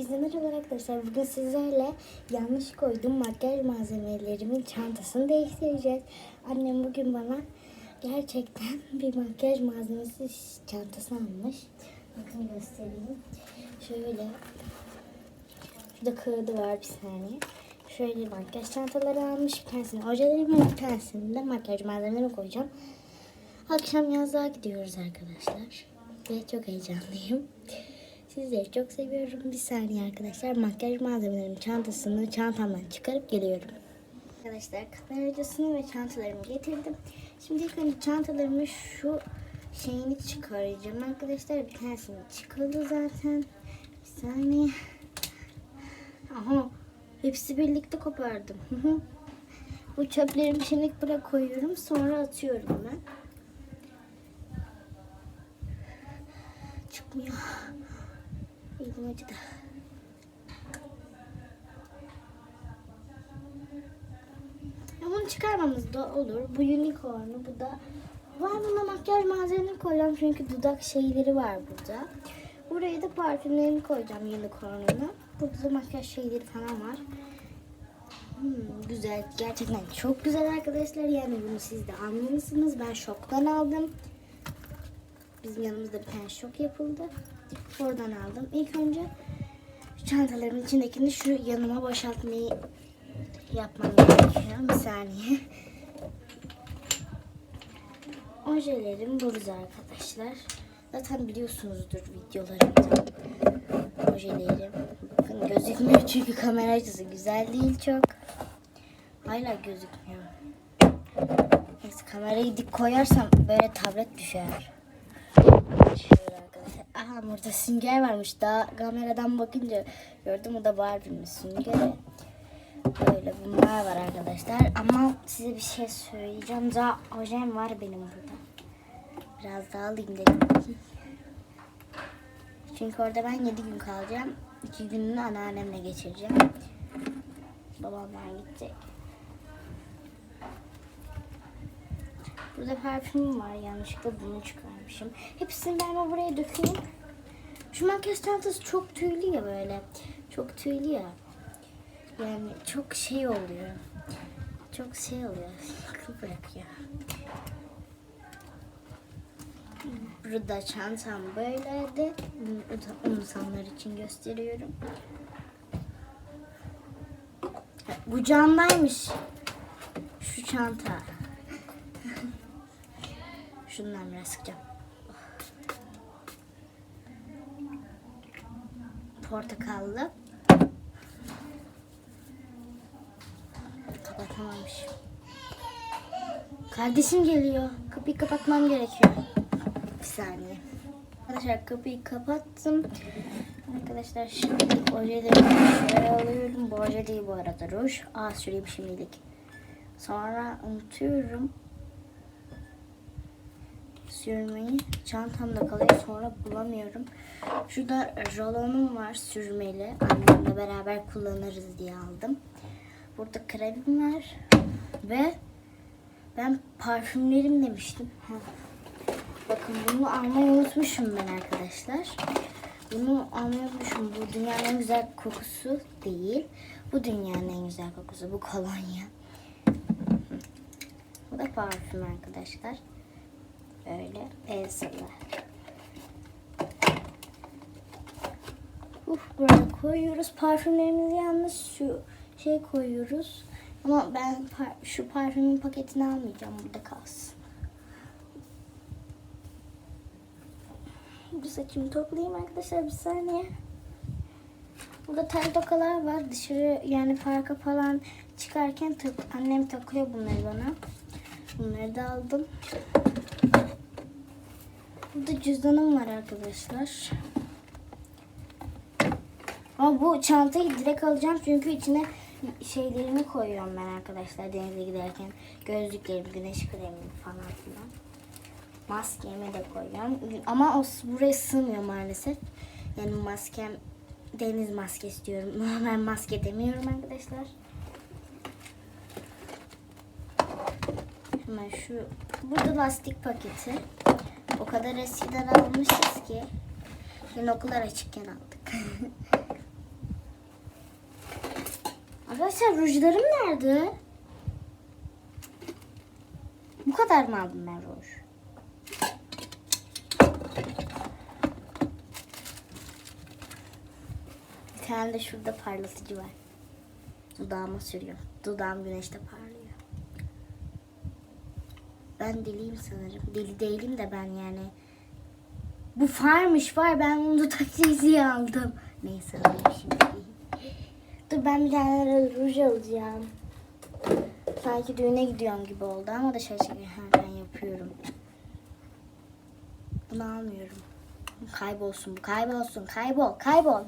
Bizim merhaba arkadaşlar. Bugün sizlerle yanlış koyduğum makyaj malzemelerimin çantasını değiştireceğiz. Annem bugün bana gerçekten bir makyaj malzemesi çantası almış. Bakın göstereyim. Şöyle. Şurada kağıdı var bir saniye. Şöyle makyaj çantaları almış. Tanesini ojelerimi, bir tanesini de makyaj malzemelerimi koyacağım. Akşam yazlığa gidiyoruz arkadaşlar. Ve çok heyecanlıyım. Sizleri çok seviyorum. Bir saniye arkadaşlar. Makyaj malzemelerimin çantasını çantamdan çıkarıp geliyorum. Arkadaşlar kamera videosunu ve çantalarımı getirdim. Şimdi ilk önce çantalarımı şu şeyini çıkaracağım arkadaşlar. Bir tanesini çıkardı zaten. Bir saniye. Aha. Hepsi birlikte kopardım. Bu çöplerimi şimdi buraya koyuyorum. Sonra atıyorum ben. Elim acıdı. Ya bunu çıkarmamız da olur. Bu unicorn'u, bu da ben buna makyaj malzemelerini koyacağım çünkü dudak şeyleri var burada. Buraya da parfümlerini koyacağım unicorn'unu. Burada da makyaj şeyleri falan var. Hmm, güzel. Gerçekten çok güzel arkadaşlar. Yani bunu siz de anlamışsınız. Ben şoktan aldım. Bizim yanımızda bir tane şok yapıldı. Oradan aldım. İlk önce şu çantalarımın içindekini şu yanıma boşaltmayı yapmam gerekiyor. Bir saniye. Ojelerim burada arkadaşlar. Zaten biliyorsunuzdur videolarımda. Ojelerim. Bakın gözükmüyor çünkü kamera açısı güzel değil çok. Hala gözükmüyor. Neyse kamerayı dik koyarsam böyle tablet düşer. Şöyle. Aha burada sünger varmış. Daha kameradan bakınca gördüm o da Barbie'nin süngeri. Böyle bunlar var arkadaşlar. Ama size bir şey söyleyeceğim. Daha ojem var benim burada. Biraz daha alayım dedim. Çünkü orada ben 7 gün kalacağım. 2 gününü anneannemle geçireceğim. Babamlar gidecek. Burada parfüm var. Yanlışlıkla bunu çıkarmışım. Hepsini ben buraya dökeyim. Şu makyaj çantası çok tüylü ya böyle. Çok tüylü ya. Yani çok şey oluyor. Çok şey oluyor. Sıkı bırakıyor. Burada çantam böyleydi. Bunu insanlar için gösteriyorum. Bu camdaymış. Şu çanta. Şundan biraz sıkacağım. Portakallı. Kapatamamış. Kardeşim geliyor. Kapıyı kapatmam gerekiyor. Bir saniye. Arkadaşlar kapıyı kapattım. Arkadaşlar şimdi ojelerimi şöyle alıyorum. Bu oje değil bu arada ruj. Az süreyim şimdilik. Sonra unutuyorum sürmeyi. Çantamda kalıyor sonra bulamıyorum. Şurada rolonum var sürmeli. Annemle beraber kullanırız diye aldım. Burada kremim var. Ve ben parfümlerim demiştim. Bakın bunu almayı unutmuşum ben arkadaşlar. Bunu almayı unutmuşum. Bu dünyanın en güzel kokusu değil. Bu dünyanın en güzel kokusu. Bu kolonya. Bu da parfüm arkadaşlar. Öyle Elsa'lı. Uf buraya koyuyoruz. Parfümlerimizi yalnız şu şey koyuyoruz. Ama ben par- şu parfümün paketini almayacağım. Burada kalsın. Bu saçımı toplayayım arkadaşlar bir saniye. Burada tel tokalar var. Dışarı yani parka falan çıkarken annem takıyor bunları bana. Bunları da aldım. Burada cüzdanım var arkadaşlar. Ama bu çantayı direkt alacağım çünkü içine şeylerimi koyuyorum ben arkadaşlar denize giderken. Gözlüklerimi, güneş kremimi falan filan. Maskemi de koyuyorum. Ama o buraya sığmıyor maalesef. Yani maskem deniz maskesi diyorum. Normal maske demiyorum arkadaşlar. Hemen şu burada lastik paketi. O kadar eskiden almışız ki. Yine okullar açıkken aldık. Arkadaşlar rujlarım nerede? Bu kadar mı aldım ben ruj? Bir tane de şurada parlatıcı var. Dudağıma sürüyor. Dudağım güneşte parlıyor. Ben deliyim sanırım. Deli değilim de ben yani. Bu farmış var. Ben bunu çiziği aldım. Neyse alayım şimdi. Dur ben bir tane ruj alacağım. Sanki düğüne gidiyorum gibi oldu ama. Ha, ben yapıyorum. Bunu almıyorum. Kaybolsun bu kaybolsun. Kaybol kaybol.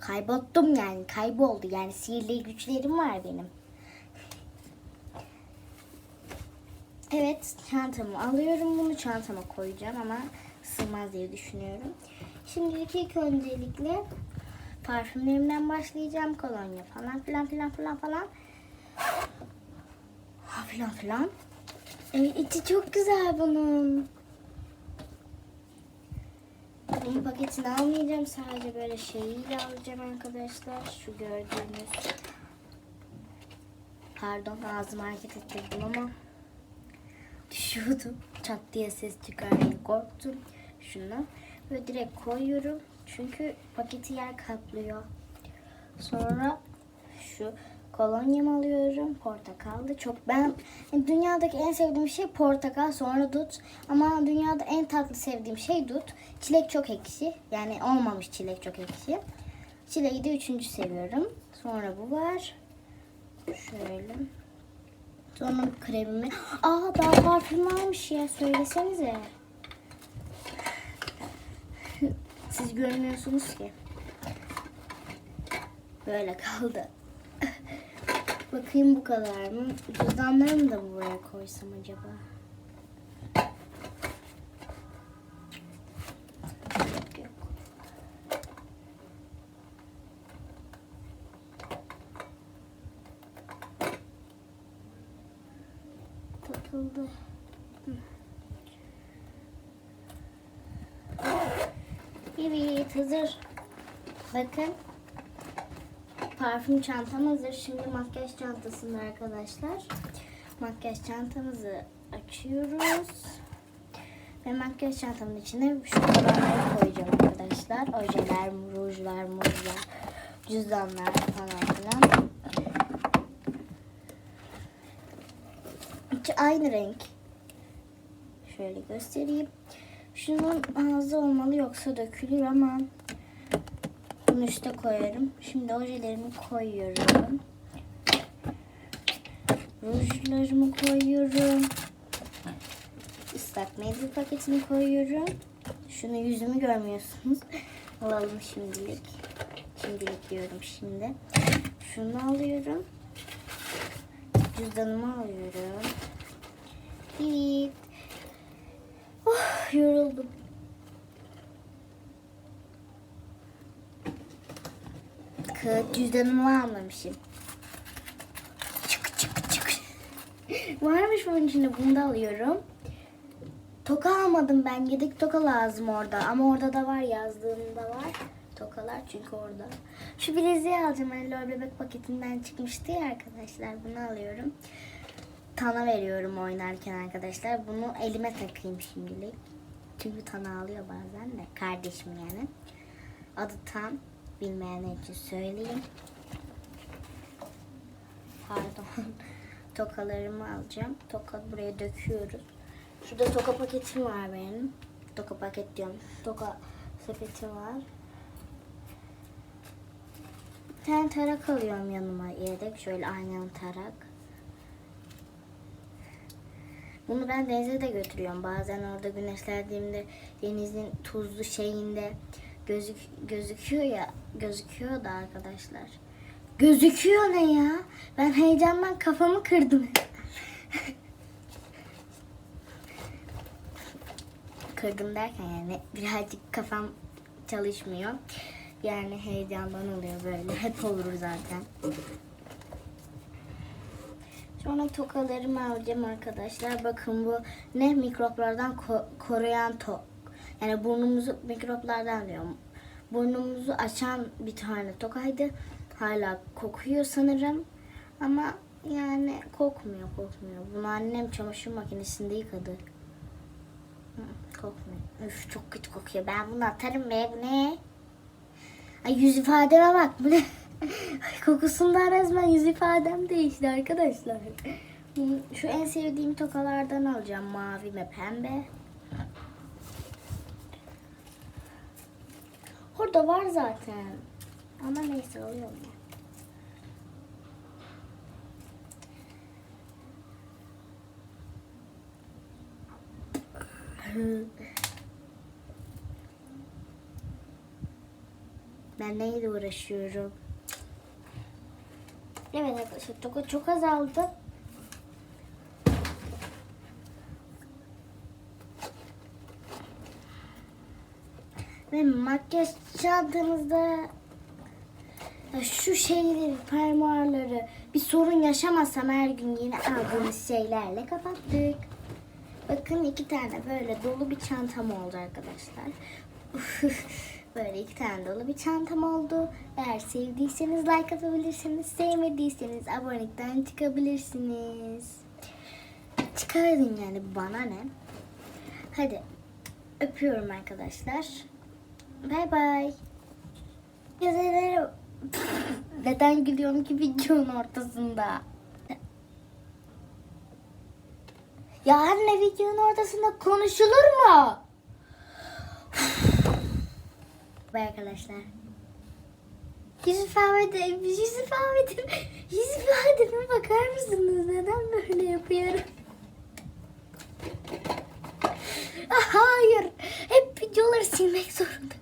Kaybottum yani kayboldu. Yani sihirli güçlerim var benim. Evet çantamı alıyorum bunu çantama koyacağım ama sığmaz diye düşünüyorum. Şimdilik ilk öncelikle parfümlerimden başlayacağım. Kolonya falan filan filan filan falan. Ha filan filan. Evet içi çok güzel bunun. Bunun paketini almayacağım. Sadece böyle şeyiyle alacağım arkadaşlar. Şu gördüğünüz. Pardon ağzımı hareket ettirdim ama düşüyordum. Çat diye ses çıkar diye korktum. Şunu ve direkt koyuyorum. Çünkü paketi yer kaplıyor. Sonra şu kolonyamı alıyorum. Portakallı. Çok ben dünyadaki en sevdiğim şey portakal sonra dut. Ama dünyada en tatlı sevdiğim şey dut. Çilek çok ekşi. Yani olmamış çilek çok ekşi. Çileği de üçüncü seviyorum. Sonra bu var. Şöyle. Sonra kremimi. Aa daha parfüm varmış ya söylesenize. Siz görmüyorsunuz ki. Böyle kaldı. Bakayım bu kadar mı? Cüzdanlarımı da buraya koysam acaba? Takıldı. Evet hazır. Bakın. Parfüm çantam hazır. Şimdi makyaj çantasında arkadaşlar. Makyaj çantamızı açıyoruz. Ve makyaj çantamın içine şu kalanları koyacağım arkadaşlar. Ojeler, rujlar, muzlar, cüzdanlar falan filan. İçi aynı renk. Şöyle göstereyim. Şunun ağzı olmalı yoksa dökülür ama bunu üste koyarım. Şimdi ojelerimi koyuyorum. Rujlarımı koyuyorum. Islak mendil paketini koyuyorum. Şunu yüzümü görmüyorsunuz. Alalım şimdilik. Şimdilik diyorum şimdi. Şunu alıyorum. Cüzdanımı alıyorum. Evet. Oh, yoruldum. Kağıt cüzdanımı almamışım. Çık çık çık. Varmış bunun içinde bunu da alıyorum. Toka almadım ben. Yedek toka lazım orada. Ama orada da var yazdığımda var. Tokalar çünkü orada. Şu bileziği alacağım. Hani lol bebek paketinden çıkmıştı ya arkadaşlar. Bunu alıyorum. Tana veriyorum oynarken arkadaşlar. Bunu elime takayım şimdilik. Çünkü Tana ağlıyor bazen de. Kardeşim yani. Adı Tan. Bilmeyenler için söyleyeyim. Pardon. Tokalarımı alacağım. Toka buraya döküyoruz. Şurada toka paketim var benim. Toka paket diyorum. Toka sepeti var. Bir tane tarak alıyorum yanıma yedek. Şöyle aynalı tarak. Bunu ben denize de götürüyorum. Bazen orada güneşlendiğimde denizin tuzlu şeyinde gözük gözüküyor ya gözüküyor da arkadaşlar. Gözüküyor ne ya? Ben heyecandan kafamı kırdım. kırdım derken yani birazcık kafam çalışmıyor. Yani heyecandan oluyor böyle. Hep olur zaten. Sonra tokalarımı alacağım arkadaşlar. Bakın bu ne mikroplardan ko- koruyan tok. Yani burnumuzu mikroplardan diyorum. Burnumuzu açan bir tane tokaydı. Hala kokuyor sanırım. Ama yani kokmuyor kokmuyor. Bunu annem çamaşır makinesinde yıkadı. Kokmuyor. Üf çok kötü kokuyor. Ben bunu atarım be. Bu ne? Ay yüz ifademe bak. Bu ne? Ay, Kokusundan resmen yüz ifadem değişti arkadaşlar. Şu en sevdiğim tokalardan alacağım. Mavi ve pembe. Orada var zaten. Ama neyse alıyorum ya. Ben neyle uğraşıyorum? Evet arkadaşlar çok, çok azaldı. Ve makyaj çantamızda şu şeyleri, fermuarları bir sorun yaşamasam her gün yeni aldığımız şeylerle kapattık. Bakın iki tane böyle dolu bir çantam oldu arkadaşlar. Böyle iki tane dolu bir çantam oldu. Eğer sevdiyseniz like atabilirsiniz. Sevmediyseniz abonelikten çıkabilirsiniz. Çıkarın yani bana ne. Hadi öpüyorum arkadaşlar. Bay bay. Yazarım. Neden gülüyorum ki videonun ortasında? Ya anne videonun ortasında konuşulur mu? Bay arkadaşlar. Yüz ifadem, yüz ifadem, yüz ifademe bakar mısınız? Neden böyle yapıyorum? Hayır. Hep videoları silmek zorunda